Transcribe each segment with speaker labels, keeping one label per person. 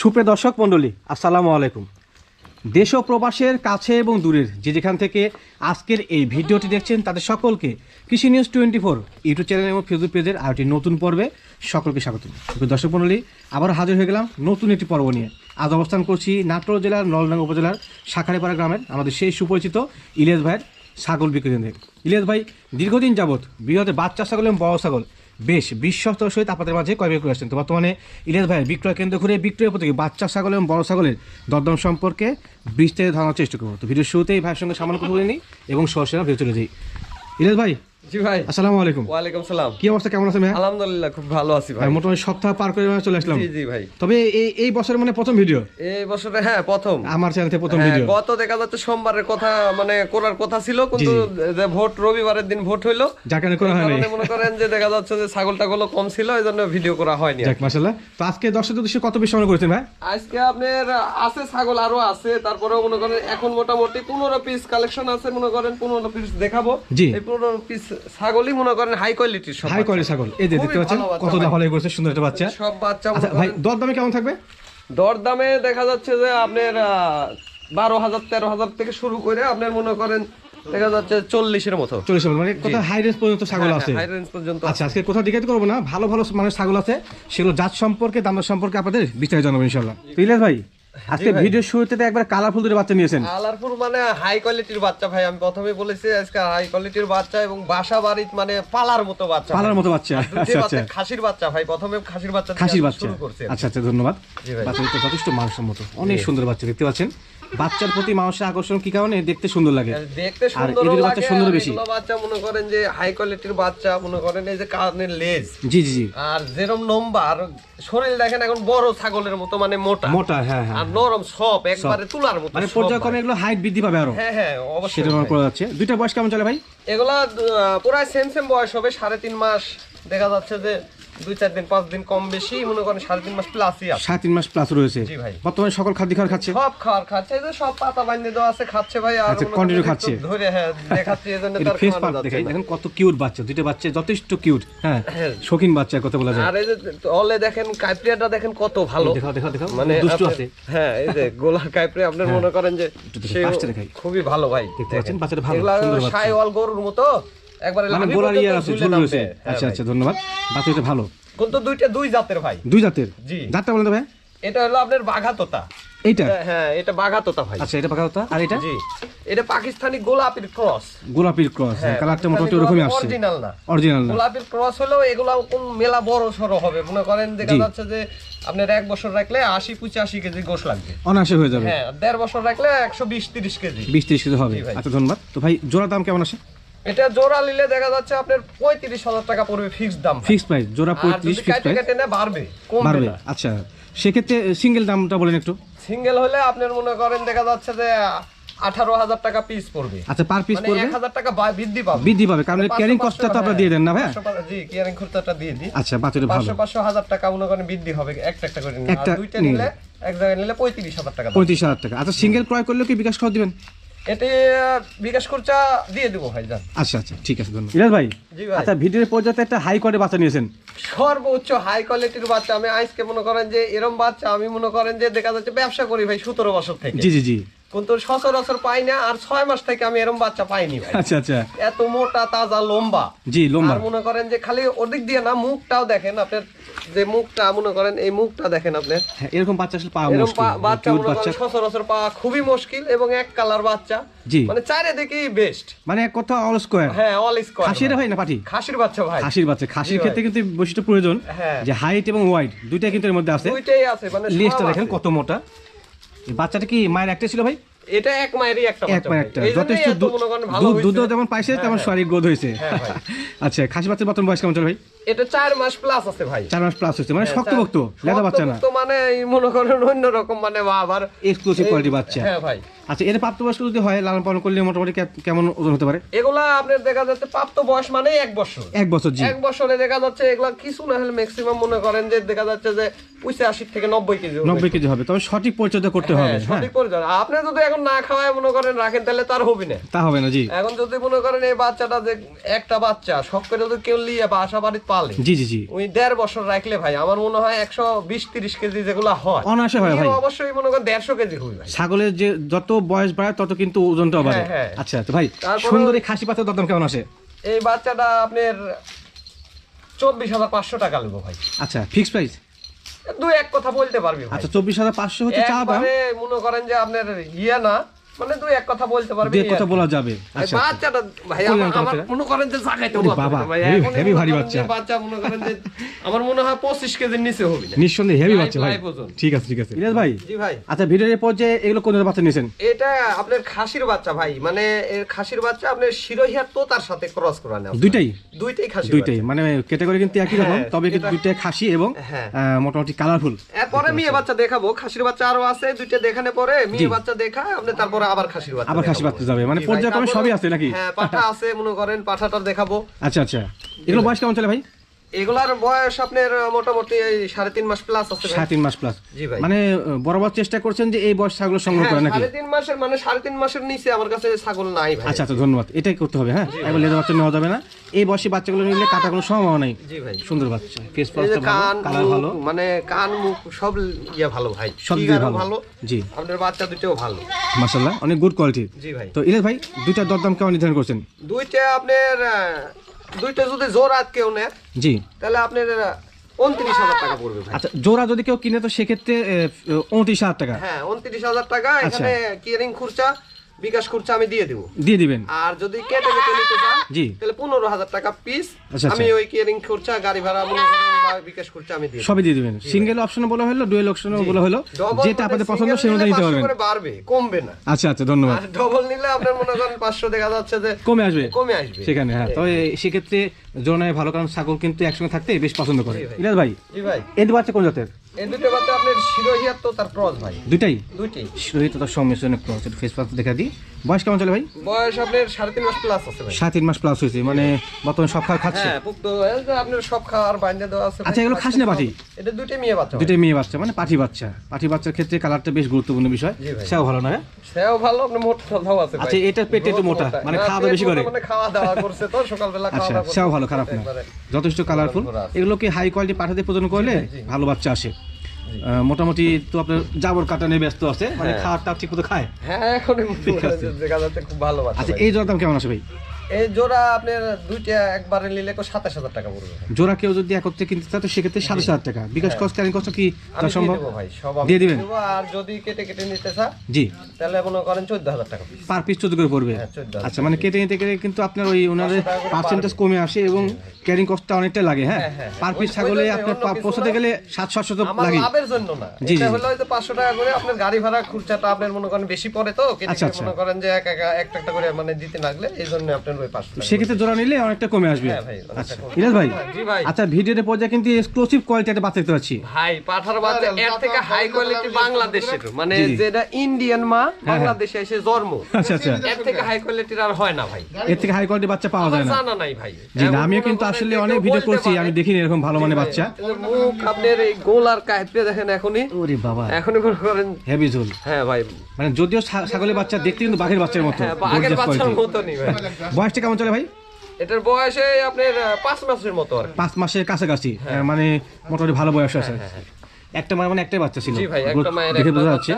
Speaker 1: সুপ্রিয় দর্শক মণ্ডলী, আসসালামু আলাইকুম। দেশ ও প্রবাসের কাছে এবং দূরের যে যেখান থেকে আজকের এই ভিডিওটি দেখছেন তাদের সকলকে কৃষি news twenty four YouTube channel এবং ফেসবুক পেজের আরেকটি নতুন পর্বে সকলকে স্বাগত। দর্শক মণ্ডলী আবার হাজির হয়ে গেলাম নতুন একটি পর্ব নিয়ে। আজ অবস্থান করছি নাটোর জেলার নলডাঙ্গা উপজেলার শাখারিপাড়া গ্রামের আমাদের সেই সুপরিচিত ইলিয়াস ভাইয়ের ছাগল বিক্রি কেন্দ্রে। ইলিয়াস ভাই, দীর্ঘদিন যাবৎ বৃহৎ বাচ্চা ছাগল এবং বড় ছাগল বেশ বিশ্বস্ত সহিত আপনাদের মাঝে ক্রয় বিক্রয় আসছেন। তো বর্তমানে ইলিয়াস ভাইয়ের বিক্রয় কেন্দ্র ঘুরে বিক্রয় প্রতি বাচ্চা ছাগল এবং বড় ছাগলের দরদম সম্পর্কে বিস্তারিত ধারণার চেষ্টা করব। তো ভিডিওর শুরুতেই ভাইয়ের সঙ্গে সামান্য কথা বলে নিই এবং সরাসরি ভিডিও চলে যাই। ইলিয়াস ভাই
Speaker 2: জি ভাই।
Speaker 1: আসসালামু আলাইকুম।
Speaker 2: ওয়ালাইকুম সালাম।
Speaker 1: কি অবস্থা? কেমন আছেন ভাই
Speaker 2: আলহামদুলিল্লাহ খুব ভালো আছি ভাই।
Speaker 1: ভাই মোটামুটি সপ্তাহ পার করে চলে আসলাম।
Speaker 2: জি জি ভাই।
Speaker 1: তবে এই মানে প্রথম ভিডিও?
Speaker 2: এই বছরে হ্যাঁ প্রথম।
Speaker 1: আমার চ্যানেল প্রথম
Speaker 2: হ্যাঁ,
Speaker 1: ভিডিও।
Speaker 2: গত দেখা যাচ্ছে সোমবারের কথা মানে করার কথা ছিল কিন্তু যে ভোট রবিবারের দিন ভোট হইল
Speaker 1: যার কারণে করা হয়নি।
Speaker 2: মনে করেন যে দেখা যাচ্ছে যে ছাগলটা গুলো কম ছিল এই জন্য ভিডিও করা হয়নি
Speaker 1: যাক মাসাল্লাহ তো আজকে দর্শকদের উদ্দেশ্যে কত বেশি মনে করেছেন ভাই?
Speaker 2: আজকে আপনার আছে ছাগল আরও আছে তারপরে মনে করেন এখন মোটামুটি পনেরো পিস কালেকশন আছে মনে করেন পনেরো পিস দেখাবো।
Speaker 1: জি।
Speaker 2: এই পনেরো পিস ছাগলই মনে করেন হাই কোয়ালিটির সব
Speaker 1: হাই কোয়ালিটি ছাগল। এই যে দেখতে পাচ্ছেন কত। লাফালাফি করছে সুন্দর একটা বাচ্চা।
Speaker 2: সব বাচ্চা
Speaker 1: আচ্ছা ভাই দর দামে কেমন থাকবে?
Speaker 2: দরদামে দেখা যাচ্ছে যে আপনার বারো হাজার তেরো হাজার থেকে শুরু করে আপনার মনে করেন দেখা যাচ্ছে চল্লিশের মতো।
Speaker 1: চল্লিশ মানে কত হাই রেঞ্জ পর্যন্ত ছাগল আছে?
Speaker 2: হাই রেঞ্জ পর্যন্ত
Speaker 1: আচ্ছা আজকে কোথাও দিকে করব না ভালো ভালো মানে ছাগল আছে সেগুলো জাত সম্পর্কে দাম দর সম্পর্কে আপনাদের বিস্তারিত জানাব ইনশাল্লাহ ইলিয়াস ভাই আজকে ভিডিও শুরুতে তো একবার কালারফুল দুটো বাচ্চা নিয়েছেন।
Speaker 2: কালারফুল মানে হাই কোয়ালিটির বাচ্চা ভাই আমি প্রথমে বলেছি আজকে হাই কোয়ালিটির বাচ্চা এবং বাসা বাড়ির মানে পালার মতো বাচ্চা
Speaker 1: পালার মতো বাচ্চা। আচ্ছা আচ্ছা।
Speaker 2: খাসির বাচ্চা ভাই প্রথমে খাসির বাচ্চা
Speaker 1: খাসির বাচ্চা।
Speaker 2: শুরু করছি
Speaker 1: আচ্ছা আচ্ছা ধন্যবাদ। বাচ্চা যথেষ্ট মানসম্মত অনেক সুন্দর বাচ্চা দেখতে পাচ্ছেন। বাচ্চার প্রতি মানুষের আকর্ষণ কি কারণে? দেখতে সুন্দর লাগে।
Speaker 2: দেখতে সুন্দর
Speaker 1: এদের বাচ্চা সুন্দর বেশি।
Speaker 2: বাচ্চা মনে করেন যে হাই কোয়ালিটির বাচ্চা মনে করেন এই যে কানের লেজ
Speaker 1: জি জি
Speaker 2: আর যেরকম লম্বা আর শরীর দেখেন এখন বড় ছাগলের মতো মানে মোটা।
Speaker 1: মোটা হ্যাঁ হ্যাঁ।
Speaker 2: আর নরম সব একবারে তুলার মতো
Speaker 1: মানে পর্যায়ক্রমে এগুলো হাইট বৃদ্ধি পাবে আরও।
Speaker 2: হ্যাঁ হ্যাঁ অবশ্যই।
Speaker 1: সেটা করা যাচ্ছে। দুইটা বয়স কেমন চলে ভাই?
Speaker 2: এগুলা প্রায় সেম সেম বয়স হবে সাড়ে তিন মাস। দেখা যাচ্ছে যে দুই চার দিন পাঁচ দিন কম বেশি মনে করেন সাড়ে তিন মাস প্লাসই আছে।
Speaker 1: সাড়ে তিন মাস প্লাস রয়েছে।
Speaker 2: জি ভাই।
Speaker 1: বর্তমানে সকল খাদ্য খাবার খাচ্ছে?
Speaker 2: সব খাওয়ার খাচ্ছে এই যে সব পাতা দেওয়া আছে খাচ্ছে ভাই আর
Speaker 1: আচ্ছা,
Speaker 2: একটু
Speaker 1: খাচ্ছে।
Speaker 2: ধরে হ্যাঁ দেখাচ্ছি তার
Speaker 1: ফেস
Speaker 2: খাওয়ানো
Speaker 1: পার্ট দেখাই। দেখেন কত কিউট বাচ্চা দুইটা বাচ্চা যথেষ্ট কিউট হ্যাঁ
Speaker 2: হ্যাঁ।
Speaker 1: শৌখিন বাচ্চা কথা বলা যায়।
Speaker 2: আর এই যে তলে দেখেন কাইপ্রিয়াটা দেখেন কত ভালো।
Speaker 1: দেখাও দেখাও দেখাও
Speaker 2: মানে
Speaker 1: দুষ্টু আছে।
Speaker 2: হ্যাঁ এই যে গোলা কাইপ্রে আপনার মনে করেন যে
Speaker 1: দেখি,
Speaker 2: খুবই ভালো ভাই
Speaker 1: দেখতে পাচ্ছেন, বাচ্চাটা ভালো, সুন্দর বাচ্চা।
Speaker 2: সাইওয়াল গরুর মতো। একবারে
Speaker 1: মানে গোলার ইয়ে আছে
Speaker 2: ঝুলে
Speaker 1: রয়েছে।
Speaker 2: হ্যাঁ
Speaker 1: আচ্ছা আচ্ছা ধন্যবাদ। বাচ্চাটা ভালো।
Speaker 2: কিন্তু দুইটা দুই জাতের ভাই।
Speaker 1: দুই জাতের?
Speaker 2: জি।
Speaker 1: জাতটা বলেন তো ভাই।
Speaker 2: এটা হলো আপনার বাঘা তোতা
Speaker 1: এইটা
Speaker 2: হ্যাঁ এটা বাঘা তোতা ভাই।
Speaker 1: আচ্ছা এটা পাকা কথা আর এটা?
Speaker 2: জি। এটা পাকিস্তানি গোলাপির ক্রস।
Speaker 1: গোলাপির ক্রস কালারটা মোটামুটি ওরকমই আসছে।
Speaker 2: অরিজিনাল না।
Speaker 1: অরিজিনাল না।
Speaker 2: গোলাপির ক্রস হলেও এগুলা কোন মেলা বড় সড়ো হবে? মনে করেন দেখা যাচ্ছে যে আপনার এক বছর রাখলে আশি পঁচাশি কেজি গোশ লাগবে।
Speaker 1: অনায়াসে হয়ে যাবে।
Speaker 2: হ্যাঁ দেড় বছর রাখলে একশো বিশ তিরিশ কেজি।
Speaker 1: বিশ তিরিশ কেজি হবে।
Speaker 2: ভাই।
Speaker 1: আচ্ছা ধন্যবাদ। তো ভাই জোড়া দাম কেমন আসে?
Speaker 2: এটা জোড়া নিলে দেখা যাচ্ছে আপনার পঁয়ত্রিশ হাজার টাকা পড়বে ফিক্সড দাম।
Speaker 1: ফিক্স প্রাইস জোড়া পঁয়ত্রিশ
Speaker 2: যদি কাটে কাটে না বাড়বে কমবে
Speaker 1: বাড়বে
Speaker 2: না।
Speaker 1: আচ্ছা। সেক্ষেত্রে সিঙ্গেল দামটা বলেন একটু।
Speaker 2: সিঙ্গেল হলে আপনার মনে করেন দেখা যাচ্ছে যে আঠারো হাজার টাকা পিস পড়বে।
Speaker 1: আচ্ছা পার পিস
Speaker 2: মানে
Speaker 1: পড়বে?
Speaker 2: এক হাজার টাকা বৃদ্ধি পাবে।
Speaker 1: বৃদ্ধি পাবে কারণ ক্যারিং
Speaker 2: পাঁচশো,
Speaker 1: তো আপনারা
Speaker 2: হ্যাঁ,
Speaker 1: দিয়ে দেন না ভাই
Speaker 2: পাঁচশো পাঁচশো, জি ক্যারিং খরচাটা দিয়ে দিই।
Speaker 1: আচ্ছা বাচ্চাটা ভালো।
Speaker 2: পাঁচশো পাঁচশো হাজার টাকা মনে করেন বৃদ্ধি হবে একটা একটা করে নিলে। দুইটা এক জায়গায় নিলে পঁয়ত্রিশ হাজার টাকা
Speaker 1: পঁয়ত্রিশ হাজার টাকা। আচ্ছা সিঙ্গেল ক্রয় করলে কি বিকাশ খাওয়া দিবেন?
Speaker 2: এটি আহ, বিকাশ খরচা দিয়ে দেবো ভাই যান।
Speaker 1: আচ্ছা আচ্ছা ঠিক আছে ধন্যবাদ। ইরাজ ভাই
Speaker 2: জি ভাই।
Speaker 1: আচ্ছা ভিডিওর পর্যায়ে একটা হাই বাচ্চা নিয়েছেন।
Speaker 2: সর্বোচ্চ হাই কোয়ালিটির বাচ্চা আমি আজকে মনে করেন যে এরম বাচ্চা আমি মনে করেন যে দেখা যাচ্ছে ব্যবসা করি ভাই সতেরো বছর থেকে।
Speaker 1: জি জি জি।
Speaker 2: কিন্তু সচরাচর পাই না আর ছয় মাস থেকে আমি এরম বাচ্চা পাইনি
Speaker 1: আচ্ছা আচ্ছা।
Speaker 2: এত মোটা তাজা লম্বা।
Speaker 1: জি লম্বা।
Speaker 2: আর মনে করেন যে খালি ওদিক দিয়ে না মুখটাও দেখেন আপনার যে মুখটা মনে করেন এই মুখটা দেখেন আপনার
Speaker 1: হ্যাঁ, এরকম বাচ্চা আসলে পাওয়া মুশকিল।
Speaker 2: বাচ্চা মনে করেন সচরাচর পাওয়া খুবই মুশকিল এবং এক কালার বাচ্চা।
Speaker 1: জি।
Speaker 2: মানে চারিদিকেই বেস্ট
Speaker 1: মানে এক কথা অল স্কোয়ার
Speaker 2: হ্যাঁ অল স্কোয়ার
Speaker 1: খাসির ভাই না পাঠি
Speaker 2: খাসির বাচ্চা ভাই।
Speaker 1: খাসির বাচ্চা। খাসির ক্ষেত্রে কিন্তু বৈশিষ্ট্য প্রয়োজন
Speaker 2: হ্যাঁ।
Speaker 1: যে হাইট এবং ওয়াইড দুইটাই কিন্তু এর মধ্যে আছে।
Speaker 2: দুইটাই আছে মানে
Speaker 1: লিস্টটা দেখেন কত মোটা। বাচ্চাটা কি মায়ের একটা ছিল ভাই?
Speaker 2: এটা এক মায়েরই একটা
Speaker 1: এক মায়ের একটা। যথেষ্ট দুধ দুধ- যেমন পাইছে তেমন শারীরিক গ্রোথ হয়েছে।
Speaker 2: হ্যাঁ
Speaker 1: আচ্ছা খাসি বাচ্চার বর্তমান বয়স কেমন চলে ভাই?
Speaker 2: এটা চার মাস প্লাস আছে ভাই।
Speaker 1: চার মাস প্লাস হচ্ছে মানে
Speaker 2: হ্যাঁ,
Speaker 1: শক্তভক্ত লেদা বাচ্চা না।
Speaker 2: শক্তপোক্ত মানে মনে করেন অন্যরকম মানে আবার
Speaker 1: এক্সক্লুসিভ কোয়ালিটি বাচ্চা।
Speaker 2: হ্যাঁ ভাই।
Speaker 1: আচ্ছা এর প্রাপ্তবয়স্ক যদি হয় লালন পালন করলে মোটামুটি কেমন ওজন হতে পারে?
Speaker 2: এগুলা আপনার দেখা যাচ্ছে প্রাপ্ত বয়স মানে এক বছর।
Speaker 1: এক বছর জি।
Speaker 2: এক বছরে দেখা যাচ্ছে এগুলা কিছু না হলে ম্যাক্সিমাম মনে করেন যে দেখা যাচ্ছে যে পঁচাশি থেকে নব্বই কেজি
Speaker 1: নব্বই কেজি হবে তবে সঠিক পরিচর্যা করতে হবে
Speaker 2: হ্যাঁ,
Speaker 1: হ্যাঁ
Speaker 2: সঠিক পরিচয় আপনি যদি এখন না খাওয়ায় মনে করেন রাখেন তাহলে তার হবে না।
Speaker 1: তা হবে না জি।
Speaker 2: এখন যদি মনে করেন এই বাচ্চাটা যে একটা বাচ্চা সব করে যদি কেউ লিয়ে বাসা বাড়ির পালে।
Speaker 1: জি জি জি।
Speaker 2: ওই দেড় বছর রাখলে ভাই আমার মনে হয় একশো বিশ তিরিশ কেজি যেগুলো হয়
Speaker 1: অনায়াসে হয় ভাই।
Speaker 2: অবশ্যই মনে করেন দেড়শো কেজি ভাই
Speaker 1: ছাগলের যে যত বয়স বাড়ে তত কিন্তু ওজনটাও বাড়ে।
Speaker 2: হ্যাঁ, হ্যাঁ।
Speaker 1: আচ্ছা তো ভাই সুন্দরী খাসি পাতার কেমন আসে?
Speaker 2: এই বাচ্চাটা আপনার চব্বিশ হাজার পাঁচশো টাকা নেব ভাই।
Speaker 1: আচ্ছা ফিক্স প্রাইস
Speaker 2: দুই এক কথা বলতে পারবি
Speaker 1: আচ্ছা চব্বিশ হাজার পাঁচশো হচ্ছে চা দাম।
Speaker 2: মনে করেন যে আপনার ইয়ে না মানে দুই এক কথা বলতে পারবি।
Speaker 1: যে কথা বলা যাবে। আচ্ছা
Speaker 2: বাচ্চাটা ভাই আমার- আমার মনে করেন যে জাগাইতে
Speaker 1: ওরে বাবা,
Speaker 2: না ভাই
Speaker 1: heavy-
Speaker 2: এখনই
Speaker 1: heavy
Speaker 2: মনে
Speaker 1: ভারী বাচ্চা।
Speaker 2: বাচ্চা মনে করেন যে আমার মনে হয় পঁচিশ কেজির নিচে হবে
Speaker 1: নিঃসন্দেহে হেভি বাচ্চা ভাই। ঠিক আছে ঠিক আছে। ইলিয়াস ভাই
Speaker 2: জি ভাই।
Speaker 1: আচ্ছা ভিডিওর পর যে এগুলো কোন বাচ্চা নিয়েছেন?
Speaker 2: এটা আপনার খাসির বাচ্চা ভাই। মানে এর খাসির বাচ্চা আপনার শিরোহিয়ার তোতার সাথে ক্রস।
Speaker 1: দুইটাই?
Speaker 2: দুইটাই খাসি
Speaker 1: দুইটাই। মানে ক্যাটাগরি কিন্তু একই রকম
Speaker 2: হ্যাঁ,
Speaker 1: তবে কিন্তু দুইটাই খাসি এবং
Speaker 2: হ্যাঁ।
Speaker 1: মোটামুটি কালারফুল
Speaker 2: এরপরে মেয়ে বাচ্চা দেখাবো। খাসির বাচ্চা আরও আছে দুইটা দেখানে পরে মেয়ে বাচ্চা দেখা আপনি তারপরে আবার খাসির বাচ্চা
Speaker 1: আবার খাসি। বাচ্চা যাবে। মানে পর্যায়ক্রমে সবই আছে নাকি?
Speaker 2: হ্যাঁ পাঠা আছে মনে করেন পাঠাটা দেখাবো।
Speaker 1: আচ্ছা আচ্ছা। এগুলো বয়স কেমন চলে ভাই?
Speaker 2: এগুলার বয়স আপনার মোটামুটি সাড়ে তিন মাস প্লাস আছে
Speaker 1: সাড়ে তিন মাস প্লাস
Speaker 2: জি ভাই।
Speaker 1: মানে বরাবর চেষ্টা করছেন যে এই বয়স ছাগল সংগ্রহ
Speaker 2: হ্যাঁ,
Speaker 1: করে নাকি?
Speaker 2: সাড়ে তিন মাসের মানে সাড়ে তিন মাসের নিচে আমার কাছে ছাগল নাই ভাই।
Speaker 1: আচ্ছা আচ্ছা ধন্যবাদ। এটাই করতে হবে হ্যাঁ? একবার লেদার বাচ্চা নেওয়া যাবে না। এই বয়সী বাচ্চাগুলো নিলে কাটা কোনো সম্ভাবনা নেই।
Speaker 2: জি ভাই।
Speaker 1: সুন্দর বাচ্চা। ফেস
Speaker 2: এই
Speaker 1: ভালো কালার ভালো।
Speaker 2: মানে কান মুখ সব ইয়ে ভালো ভাই।
Speaker 1: সব ভালো। জি।
Speaker 2: আপনার বাচ্চা দুটোও ভালো।
Speaker 1: মাশাল্লাহ অনেক গুড কোয়ালিটি
Speaker 2: জি ভাই।
Speaker 1: তো ইলেশ ভাই দুইটার দরদাম কেমন নির্ধারণ করছেন?
Speaker 2: দুইটা আপনার দুইটা যদি জোড়া কেউ নেয়
Speaker 1: জি
Speaker 2: তাহলে আপনার উনত্রিশ হাজার টাকা পড়বে
Speaker 1: আচ্ছা জোড়া যদি কেউ কিনে তো সেক্ষেত্রে উনত্রিশ হাজার টাকা
Speaker 2: হ্যাঁ উনত্রিশ হাজার টাকা
Speaker 1: আচ্ছা।
Speaker 2: এখানে কিয়ারিং খুরচা বিকাশ খরচা আমি দিয়ে দিব
Speaker 1: দিয়ে দিবেন
Speaker 2: আর যদি কেটে কেটে নিতে চান
Speaker 1: জি।
Speaker 2: তাহলে পনেরো হাজার টাকা পিস
Speaker 1: আচ্ছা,
Speaker 2: আমি
Speaker 1: আচ্ছা।
Speaker 2: ওই কিয়ারিং খরচা গাড়ি ভাড়া মনে বিকাশ আমি
Speaker 1: সবই দিয়ে দিবেন। সিঙ্গেল অপশনে বলা হলো ডুয়েল অপশনে বলা হলো। যেটা
Speaker 2: মানে
Speaker 1: আপনাদের পছন্দ নিতে পারবেন।
Speaker 2: বাড়বে কমবে না।
Speaker 1: আচ্ছা আচ্ছা ধন্যবাদ।
Speaker 2: আর ডবল নিলে আপনার মনে করেন পাঁচশো দেখা যাচ্ছে যে
Speaker 1: কমে আসবে।
Speaker 2: কমে আসবে।
Speaker 1: সেখানে হ্যাঁ। তবে সেক্ষেত্রে জোনায় ভালো কারণ ছাগল কিন্তু একসঙ্গে থাকতে বেশ পছন্দ করে।
Speaker 2: জি ভাই।
Speaker 1: ইলাস ভাই
Speaker 2: জি ভাই।
Speaker 1: এদের বাচ্চা কোন জাতের?
Speaker 2: এই দুটো বাচ্চা আপনার শিরোহিয়ার তো তার ক্রস ভাই।
Speaker 1: দুইটাই?
Speaker 2: দুইটি
Speaker 1: রোহিত তার সংমিশ্রণ একটু আছে ফেস পাস দেখা দিই। বয়স কেমন চলে ভাই?
Speaker 2: বয়স আপনার সাড়ে তিন মাস প্লাস আছে ভাই।
Speaker 1: সাত তিন মাস প্লাস হয়েছে মানে বর্তমানে সব খাওয়া খাচ্ছে?
Speaker 2: হ্যাঁ পুক্ত আপনার সব খাওয়ার বাইন্দে দেওয়া আছে
Speaker 1: আচ্ছা, এগুলো খাসি না পাঠি?
Speaker 2: এটা দুইটা মেয়ে বাচ্চা
Speaker 1: দুইটাই মেয়ে বাচ্চা মানে পাঠি বাচ্চা। পাঠি বাচ্চার ক্ষেত্রে কালারটা বেশ গুরুত্বপূর্ণ বিষয়। সেও ভালো না হ্যাঁ?
Speaker 2: সেও ভালো আপনার আছে
Speaker 1: আচ্ছা, এটার পেট একটু মোটা, মানে
Speaker 2: না,
Speaker 1: খাওয়া দাওয়া বেশি করে।
Speaker 2: মানে খাওয়া দাওয়া করছে তো সকালবেলা খাওয়া
Speaker 1: আচ্ছা
Speaker 2: দাওয়া
Speaker 1: সেও ভালো খারাপ না। যথেষ্ট কালারফুল। এগুলোকে হাই কোয়ালিটি পাঠাতে প্রদান করলে ভালো বাচ্চা আসে? মোটামুটি তো আপনার জাবর কাটা নিয়ে ব্যস্ত আছে মানে
Speaker 2: খাওয়ার
Speaker 1: টা ঠিক মতো খায়?
Speaker 2: হ্যাঁ এখন দেখা যাচ্ছে খুব ভালো
Speaker 1: আচ্ছা এই জোড়ার দাম কেমন আছে ভাই?
Speaker 2: এই জোড়া আপনার দুইটা একবারে নিলে সাতাশ হাজার টাকা পড়বে
Speaker 1: জোড়া কেউ যদি একত্রে কিনতে চায় তো সেক্ষেত্রে সাড়ে হাজার টাকা। বিকাশ কস্ট ক্যারিং কষ্ট কি সম্ভব? দিয়ে দিবেন?
Speaker 2: আর যদি কেটে কেটে নিতে
Speaker 1: জি।
Speaker 2: তাহলে মনে করেন চোদ্দ হাজার টাকা
Speaker 1: পার পিস চোদ্দ করে পড়বে?
Speaker 2: হ্যাঁ, 14,000
Speaker 1: আচ্ছা মানে কেটে নিতে গেলে কিন্তু আপনার ওই ওনাদের পার্সেন্টেজ কমে আসে এবং ক্যারিং কস্টটা অনেকটা লাগে হ্যাঁ?
Speaker 2: হ্যাঁ, হ্যাঁ,
Speaker 1: পার
Speaker 2: হ্যাঁ।
Speaker 1: পিস ছাগলে আপনার পৌঁছাতে গেলে সাত সাতশো তো লাগে
Speaker 2: লাভের জন্য না।
Speaker 1: জি, জি।
Speaker 2: হলো হয়তো পাঁচশো টাকা করে আপনার গাড়ি ভাড়া খুরচাটা আপনার মনে করেন বেশি পড়ে তো কেটে
Speaker 1: আচ্ছা, আচ্ছা।
Speaker 2: মনে করেন যে এক এক একটা একটা করে মানে দিতে লাগলে এই জন্য আপনার
Speaker 1: সেক্ষেত্রে জোড়া নিলে অনেকটা কমে আসবে।
Speaker 2: হ্যাঁ ভাই,
Speaker 1: আচ্ছা। ইরাজ ভাই আচ্ছা ভিডিওতে পর্যায়ে কিন্তু এক্সক্লুসিভ কোয়ালিটি একটা পাচ্ছি।
Speaker 2: ভাই পাঠার বাচ্চা এর থেকে হাই কোয়ালিটি বাংলাদেশের। মানে। যেটা ইন্ডিয়ান মা বাংলাদেশে এসে জন্ম।
Speaker 1: আচ্ছা আচ্ছা।
Speaker 2: এর থেকে হাই কোয়ালিটির আর হয় না ভাই।
Speaker 1: এর থেকে হাই কোয়ালিটি বাচ্চা পাওয়া যায় না।
Speaker 2: জানা নাই ভাই।
Speaker 1: জি না আমিও কিন্তু আসলে অনেক ভিডিও করছি আমি দেখিনি এরকম ভালো মানে বাচ্চা।
Speaker 2: মুখ আপনার এই গোলার কাইপে দেখেন এখনই।
Speaker 1: ওরে বাবা।
Speaker 2: এখনই করেন
Speaker 1: হেভি ঝুল।
Speaker 2: হ্যাঁ ভাই।
Speaker 1: মানে যদিও ছাগলের বাচ্চা দেখতে কিন্তু বাঘের বাচ্চার মতো।
Speaker 2: হ্যাঁ
Speaker 1: gorgeous
Speaker 2: বাচ্চার। মতনই ভাই।
Speaker 1: বয়সটা কেমন চলে ভাই?
Speaker 2: এটার বয়সে আপনার পাঁচ মাসের মতো আর
Speaker 1: পাঁচ মাসের কাছাকাছি। আহ, মানে মোটামুটি ভালো বয়স আছে। একটা মায়ের মানে একটাই বাচ্চা ছিল। দেখে বোঝা যাচ্ছে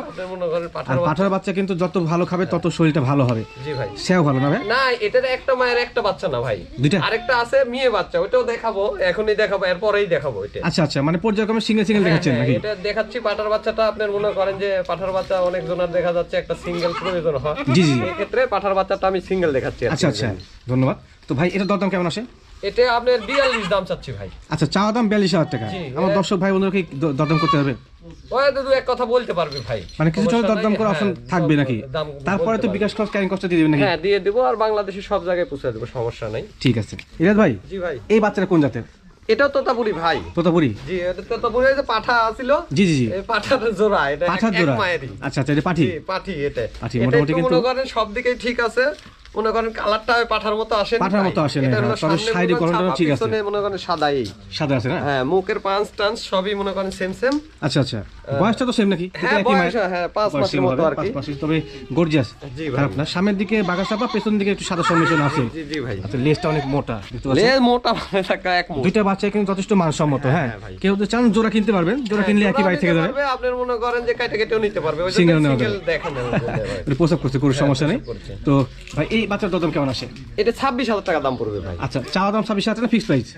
Speaker 1: আর
Speaker 2: পাঠার বাচ্চা।
Speaker 1: কিন্তু যত ভালো খাবে তত শরীরটা ভালো হবে।
Speaker 2: জি ভাই।
Speaker 1: সেও ভালো না ভাই?
Speaker 2: না এটার একটা মায়ের একটা বাচ্চা না ভাই।
Speaker 1: দুইটা?
Speaker 2: আরেকটা আছে মেয়ে বাচ্চা ওটাও দেখাবো এখনই দেখাবো এরপরেই দেখাবো এটা
Speaker 1: আচ্ছা আচ্ছা মানে পর্যায়ক্রমে সিঙ্গেল সিঙ্গেল দেখাচ্ছেন
Speaker 2: হ্যাঁ,
Speaker 1: নাকি?
Speaker 2: এটা দেখাচ্ছি পাঠার বাচ্চাটা আপনার মনে করেন যে পাঠার বাচ্চা অনেক জনের দেখা যাচ্ছে একটা সিঙ্গেল প্রয়োজন হয়।
Speaker 1: জি, জি।
Speaker 2: ক্ষেত্রে পাঠার বাচ্চাটা আমি সিঙ্গেল দেখাচ্ছি
Speaker 1: আচ্ছা আচ্ছা ধন্যবাদ। তো ভাই এটা দরদাম কেমন আসে?
Speaker 2: এটা আপনার বিয়াল্লিশ দাম চাচ্ছি ভাই।
Speaker 1: আচ্ছা চাওয়া দাম বিয়াল্লিশ হাজার টাকা। আমার দর্শক ভাই বন্ধুরা কি দরদাম করতে
Speaker 2: ওই তো দু এক কথা বলতে পারবে ভাই।
Speaker 1: মানে কিছু দরদাম করে অপশন
Speaker 2: হ্যাঁ,
Speaker 1: থাকবে নাকি? তারপরে তো বিকাশ খরচ ক্যারিং দিয়ে দেবেন নাকি?
Speaker 2: হ্যাঁ দিয়ে দেবো আর সব জায়গায় পৌঁছে দেবো সমস্যা নাই।
Speaker 1: ঠিক আছে। ভাই
Speaker 2: জি ভাই।
Speaker 1: এই বাচ্চাটা কোন জাতের?
Speaker 2: এটাও তোতাপুরি ভাই।
Speaker 1: তোতাপুরি?
Speaker 2: জি এটা তোতাপুরি যে পাঠা ছিল
Speaker 1: জি জি
Speaker 2: এই পাঠাটা জোড়া এটা
Speaker 1: জোড়া। আচ্ছা আচ্ছা এটা পাঠি?
Speaker 2: পাঠি এটা।
Speaker 1: পাঠি, মোটামুটি কিন্তু-
Speaker 2: সব দিকেই ঠিক আছে। মনে করেন কালারটা পাঠার মতো আসে
Speaker 1: পাঠার মতো আসে না, হ্যাঁ, তবে এ ঠিক আছে।
Speaker 2: মনে করেন সাদা
Speaker 1: সাদা আছে না?
Speaker 2: হ্যাঁ মুখের পাঁচ টান্স সবই মনে করেন সেম সেম
Speaker 1: আচ্ছা আচ্ছা। বয়সটা তো সেম নাকি?
Speaker 2: হ্যাঁ বয়স হ্যাঁ পাঁচ মাসের মতো আর
Speaker 1: পাঁচ
Speaker 2: কি
Speaker 1: তবে গর্জিয়াস
Speaker 2: জি ভাই।
Speaker 1: সামনের দিকে বাঘা চাপা পেছন দিকে একটু সাদা সংমিশ্রণ আছে।
Speaker 2: জি জি ভাই।
Speaker 1: আচ্ছা লেজটা অনেক মোটা দেখতে পাচ্ছেন?
Speaker 2: লে মোটা মানে থাকা এক মুঠ।
Speaker 1: দুইটা বাচ্চা কিন্তু যথেষ্ট মানসম্মত হ্যাঁ
Speaker 2: হ্যাঁ,
Speaker 1: কেউ তো চান জোড়া কিনতে পারবেন জোড়া কিনলে একই বাড়ি থেকে যাবে।
Speaker 2: আপনার মনে করেন যে কাটে কেটেও নিতে পারবে
Speaker 1: নেওয়া
Speaker 2: সিঙ্গেল দেখেন হয়।
Speaker 1: প্রসব করছে কোনো সমস্যা নেই। তো ভাই এই বাচ্চার দদম কেমন আসে?
Speaker 2: এটা ছাব্বিশ হাজার টাকা দাম পড়বে ভাই।
Speaker 1: আচ্ছা চাওয়া দাম ছাব্বিশ হাজার ফিক্স প্রাইস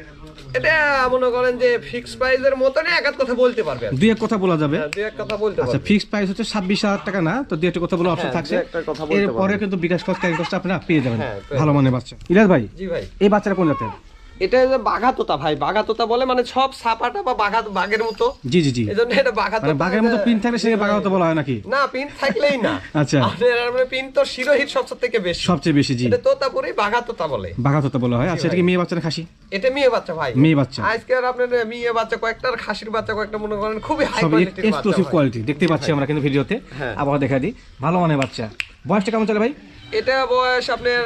Speaker 2: এটা মনে করেন যে ফিক্স প্রাইসের মতনই এক কথা বলতে পারবে
Speaker 1: দুই এক কথা বলা যাবে।
Speaker 2: হ্যাঁ, দুই এক কথা বলতে
Speaker 1: আচ্ছা ফিক্স প্রাইস হচ্ছে ছাব্বিশ হাজার টাকা না? তো দুই একটা কথা বলা অপশন
Speaker 2: হ্যাঁ,
Speaker 1: থাকছে। এরপরে কিন্তু বিকাশ কস্ট ক্যারি কস্ট আপনারা পেয়ে যাবেন।
Speaker 2: হ্যাঁ,
Speaker 1: ভালো মানের বাচ্চা। ইলাস ভাই
Speaker 2: জি ভাই।
Speaker 1: এই বাচ্চারা কোন জাতের?
Speaker 2: এটা বাঘা তোতা ভাই বাঘা তোতা বলে মানে সব সাপাটা বা বাঘা বাঘের মতো।
Speaker 1: জি জি জি।
Speaker 2: এই জন্য এটা বাঘা
Speaker 1: মানে
Speaker 2: তোতা
Speaker 1: বাঘের মতো পিন থাকলে সে বাঘা বলা হয় নাকি?
Speaker 2: না পিন থাকলেই না।
Speaker 1: আচ্ছা।
Speaker 2: আপনার পিন তো শিরোহিত সবচেয়ে থেকে বেশি।
Speaker 1: সবচেয়ে বেশি জি।
Speaker 2: এটা তোতাপুরি বাঘা তোতা বলে।
Speaker 1: বাঘা তো বলা হয়। আচ্ছা এটা কি মেয়ে বাচ্চা না খাসি?
Speaker 2: এটা মেয়ে বাচ্চা ভাই।
Speaker 1: মেয়ে বাচ্চা।
Speaker 2: আজকে আর আপনার মেয়ে বাচ্চা কয়েকটা আর খাসির বাচ্চা কয়েকটা মনে করেন খুবই হাই কোয়ালিটির
Speaker 1: এক্সক্লুসিভ কোয়ালিটি দেখতে পাচ্ছি আমরা কিন্তু ভিডিওতে।
Speaker 2: হ্যাঁ।
Speaker 1: আবার দেখা দিই। ভালো মানের বাচ্চা। বয়সটা কেমন চলে ভাই?
Speaker 2: এটা বয়স আপনার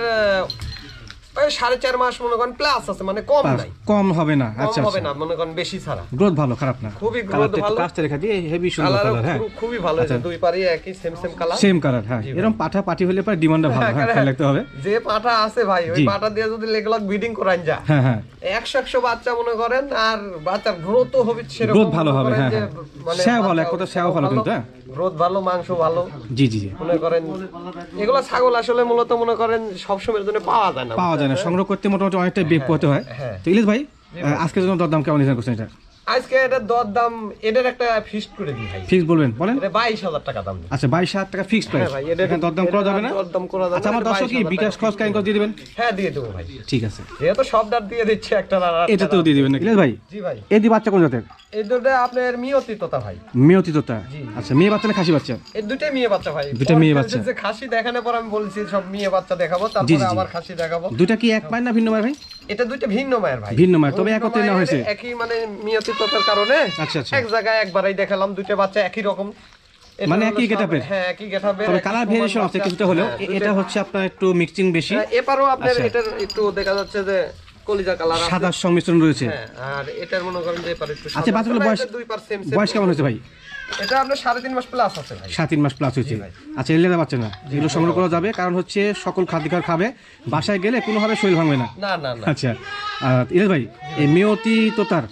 Speaker 2: সাড়ে চার মাস মনে করেন প্লাস আছে মানে কম নাই।
Speaker 1: কম হবে না আচ্ছা
Speaker 2: হবে
Speaker 1: আচ্ছা।
Speaker 2: না মনে করেন বেশি ছাড়া।
Speaker 1: গ্রোথ ভালো খারাপ না।
Speaker 2: খুবই
Speaker 1: গ্রোথ
Speaker 2: ভালো।
Speaker 1: কাস্টে রেখা দিয়ে হেভি সুন্দর
Speaker 2: কালার
Speaker 1: হ্যাঁ।
Speaker 2: খুবই ভালো আছে দুই পারে একই same same colour
Speaker 1: same colour হ্যাঁ। এরকম পাঠা পাটি হলে পরে ডিমান্ডটা ভালো হ্যাঁ লাগতে হবে।
Speaker 2: যে পাটা আছে ভাই ওই
Speaker 1: পাঠা
Speaker 2: পাটা দিয়ে যদি লেগলাক ব্রিডিং করান যা।
Speaker 1: হ্যাঁ হ্যাঁ।
Speaker 2: একশো একশো বাচ্চা মনে করেন আর বাচ্চার গ্রোথ হবে সেরকম
Speaker 1: গ্রোথ ভালো হবে, হ্যাঁ, হ্যাঁ।
Speaker 2: মানে
Speaker 1: ভালো, এক কথা স্যাও ভালো কিন্তু, হ্যাঁ।
Speaker 2: গ্রোথ ভালো মাংস ভালো
Speaker 1: জি জি জি
Speaker 2: মনে করেন এগুলো ছাগল আসলে মূলত মনে করেন সবসময়ের জন্য পাওয়া যায় না
Speaker 1: পাওয়া যায় না সংগ্রহ করতে মোটামুটি অনেকটাই বেগ পড়তে হয়
Speaker 2: হ্যাঁ।
Speaker 1: তো ইলিশ ভাই আজকের জন্য দরদাম কেমন নির্ধারণ করছেন এটা
Speaker 2: আজকে এটার দর দাম এটার একটা ফিক্সড করে দিই ভাই।
Speaker 1: ফিক্স বলবেন বলেন।
Speaker 2: এটা বাইশ হাজার টাকা দাম
Speaker 1: আচ্ছা বাইশ হাজার টাকা ফিক্সড প্রাইস
Speaker 2: হ্যাঁ ভাই এটা
Speaker 1: দর দরদাম করা যাবে না?
Speaker 2: দরদাম করা যাবে
Speaker 1: আচ্ছা আমার দর্শক কি বিকাশ। খরচ কাইন করে দিয়ে দিবেন
Speaker 2: হ্যাঁ দিয়ে দেবো ভাই।
Speaker 1: ঠিক আছে।
Speaker 2: যেহেতু সব দাম দিয়ে দিচ্ছে একটা আর
Speaker 1: এটাতেও দিয়ে দিবেন না ভাই
Speaker 2: জি ভাই।
Speaker 1: এই দি বাচ্চা কোন জাতের?
Speaker 2: এই দুটো আপনার ভাই।
Speaker 1: আচ্ছা মেয়ে বাচ্চা না খাসি বাচ্চা?
Speaker 2: এই দুটাই মেয়ে বাচ্চা ভাই।
Speaker 1: দুইটা মেয়ে বাচ্চা।
Speaker 2: যে খাসি দেখানোর পর আমি বলছি সব মেয়ে বাচ্চা দেখাবো তারপরে আবার খাসি দেখাবো।
Speaker 1: দুইটা কি এক পায় না ভিন্ন মায়ের ভাই?
Speaker 2: এটা দুইটা ভিন্ন মায়ের ভাই।
Speaker 1: ভিন্ন মায়ের, তবে একত্রে নেওয়া হয়েছে?
Speaker 2: একই মানে কারণে
Speaker 1: আচ্ছা, আচ্ছা।
Speaker 2: এক জায়গায় একবারই দেখালাম দুইটা বাচ্চা একই রকম।
Speaker 1: মানে একই
Speaker 2: হ্যাঁ একই গেটাপের
Speaker 1: তবে কালার ভেরিয়েশন আছে কিছুটা হলেও এটা হচ্ছে আপনার একটু মিক্সিং বেশি।
Speaker 2: এপারও আপনার এটা একটু দেখা যাচ্ছে যে কলিজা কালার আছে।
Speaker 1: সাদা সংমিশ্রণ রয়েছে।
Speaker 2: হ্যাঁ আর এটার মনে করেন যে একটু
Speaker 1: আচ্ছা। বাচ্চাগুলো বয়স
Speaker 2: দুই পার সেম
Speaker 1: বয়স কেমন হয়েছে ভাই?
Speaker 2: এটা আপনার সাড়ে তিন মাস প্লাস আছে ভাই।
Speaker 1: তিন মাস প্লাস হয়েছে। আচ্ছা এলেদা বাচ্চা না এগুলো সংগ্রহ করা যাবে কারণ হচ্ছে সকল খাদ্যকার খাবে বাসায় গেলে কোনোভাবে শরীর ভাঙবে না।
Speaker 2: না না
Speaker 1: আচ্ছা আর ইলেশ ভাই এই মেয়তি তোতার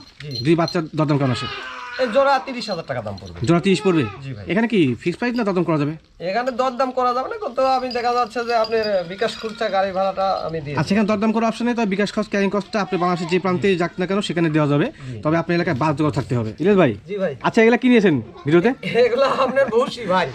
Speaker 1: দুই বাচ্চার দরদাম কেমন আসে
Speaker 2: এই জোড়া তিরিশ হাজার টাকা দাম পড়বে।
Speaker 1: জোড়া তিরিশ পড়বে? এখানে কি ফিক্স প্রাইস না দরদাম করা যাবে?
Speaker 2: এখানে দরদাম করা যাবে না কিন্তু আমি দেখা যাচ্ছে যে আপনার বিকাশ খুচরা গাড়ি ভাড়াটা আমি
Speaker 1: আচ্ছা এখানে দরদাম করার অপশন নেই তবে বিকাশ খরচ ক্যারিং কস্টটা আপনি বাংলাদেশের যে প্রান্তে যাক না কেন সেখানে দেওয়া যাবে। তবে আপনার এলাকায় বাধ্যকর থাকতে হবে। ভাই?
Speaker 2: জি ভাই।
Speaker 1: আচ্ছা এগুলা কি নিয়েছেন ভিডিওতে?
Speaker 2: এগুলা আপনার ভুসি ভাই।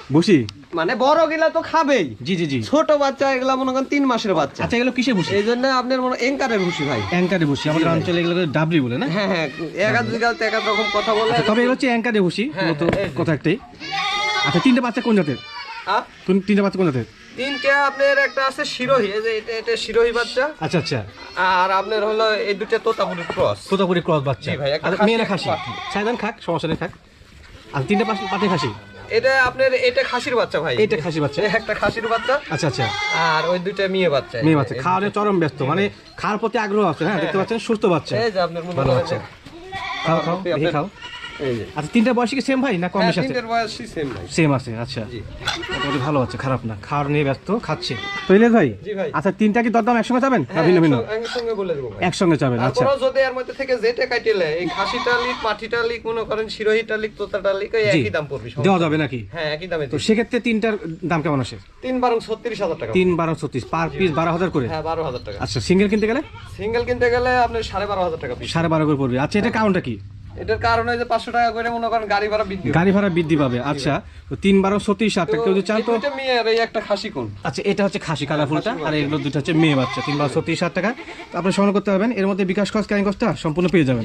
Speaker 2: মানে বড় গিলা তো খাবেই।
Speaker 1: জি জি জি।
Speaker 2: ছোট বাচ্চা এগুলা মনে করেন তিন মাসের বাচ্চা।
Speaker 1: আচ্ছা এগুলো কিসে বসি
Speaker 2: এই জন্য আপনার মনে এঙ্কারের ভুসি ভাই।
Speaker 1: অ্যাঙ্কারে বসি আমাদের অঞ্চলে এগুলো ডাবলি বলে না?
Speaker 2: হ্যাঁ হ্যাঁ এক আধ বিঘা এক আধ রকম কথা বলে।
Speaker 1: আচ্ছা তবে এগুলো হচ্ছে অ্যাঙ্কারে বসি
Speaker 2: হ্যাঁ,
Speaker 1: মূলত
Speaker 2: হ্যাঁ।
Speaker 1: কথা একটাই। আচ্ছা তিনটে বাচ্চা কোন জাতের? তিনটে বাচ্চা কোন জাতের?
Speaker 2: তিনটে আপনার একটা আছে শিরোহি এই যে এটা এটা শিরোহি বাচ্চা।
Speaker 1: আচ্ছা আচ্ছা।
Speaker 2: আর আপনার হলো এই দুটো তোতাপুরি ক্রস।
Speaker 1: তোতাপুরি ক্রস বাচ্চা।
Speaker 2: জি ভাই, একটা
Speaker 1: আর
Speaker 2: খাসি,
Speaker 1: সাইদান খাক সমস্যা নেই খাক আর তিনটে পাশে পাতে খাসি?
Speaker 2: এটা আপনার এটা খাসির বাচ্চা ভাই।
Speaker 1: এটা খাসির বাচ্চা?
Speaker 2: একটা খাসির বাচ্চা।
Speaker 1: আচ্ছা আচ্ছা।
Speaker 2: আর ওই দুইটা মেয়ে বাচ্চা।
Speaker 1: মেয়ে বাচ্চা। খাওয়ালে চরম ব্যস্ত। মানে খাওয়ার প্রতি আগ্রহ আছে হ্যাঁ দেখতে পাচ্ছেন সুস্থ বাচ্চা।
Speaker 2: এই যে আপনার মনে
Speaker 1: বাচ্চা। খাও খাও খাও। আচ্ছা তিনটা বয়স কি সেম ভাই না কম
Speaker 2: হ্যাঁ,
Speaker 1: বেশি আছে?
Speaker 2: তিনটের বয়সই সেম ভাই।
Speaker 1: সেম আছে আচ্ছা। মোটামুটি ভালো আছে খারাপ না। খাওয়ার নিয়ে ব্যস্ত খাচ্ছে। তো ইলিয়াস ভাই আচ্ছা তিনটা কি দরদাম একসঙ্গে যাবেন না
Speaker 2: হ্যাঁ,
Speaker 1: ভিন্ন ভিন্ন?
Speaker 2: একসঙ্গে- একসঙ্গে বলে দেবো
Speaker 1: একসঙ্গে যাবেন আচ্ছা।
Speaker 2: যদি এর মধ্যে থেকে যেটা কাটিলে এই খাসিটা লিক পাঠিটা লিক মনে করেন শিরোহিটা লিক তোতাটা লিক ওই একই দাম পড়বে
Speaker 1: দেওয়া যাবে নাকি?
Speaker 2: হ্যাঁ একই দামে
Speaker 1: তো সেক্ষেত্রে তিনটার দাম কেমন আসে?
Speaker 2: তিন বারং ছত্রিশ হাজার টাকা।
Speaker 1: তিন বারো ছত্রিশ পার পিস বারো হাজার করে?
Speaker 2: হ্যাঁ বারো হাজার টাকা।
Speaker 1: আচ্ছা সিঙ্গেল কিনতে গেলে?
Speaker 2: সিঙ্গেল কিনতে গেলে আপনার সাড়ে বারো হাজার টাকা
Speaker 1: সাড়ে বারো করে পড়বে। আচ্ছা এটা কারণটা কি?
Speaker 2: এটার কারণে যে পাঁচশো টাকা করে মনে করেন গাড়ি ভাড়া বৃদ্ধি
Speaker 1: গাড়ি ভাড়া বৃদ্ধি পাবে আচ্ছা। তো তিন বারো হাজার টাকা কেউ যদি চান তো
Speaker 2: এটা মেয়ে আর এই একটা খাসি কোন?
Speaker 1: আচ্ছা এটা হচ্ছে খাসি কালারফুলটা আর এগুলো দুটো হচ্ছে মেয়ে বাচ্চা তিন বারো ছত্রিশ হাজার টাকা। আপনি সংগ্রহ করতে পারবেন এর মধ্যে বিকাশ খরচ ক্যারিং কস্টটা সম্পূর্ণ পেয়ে যাবেন।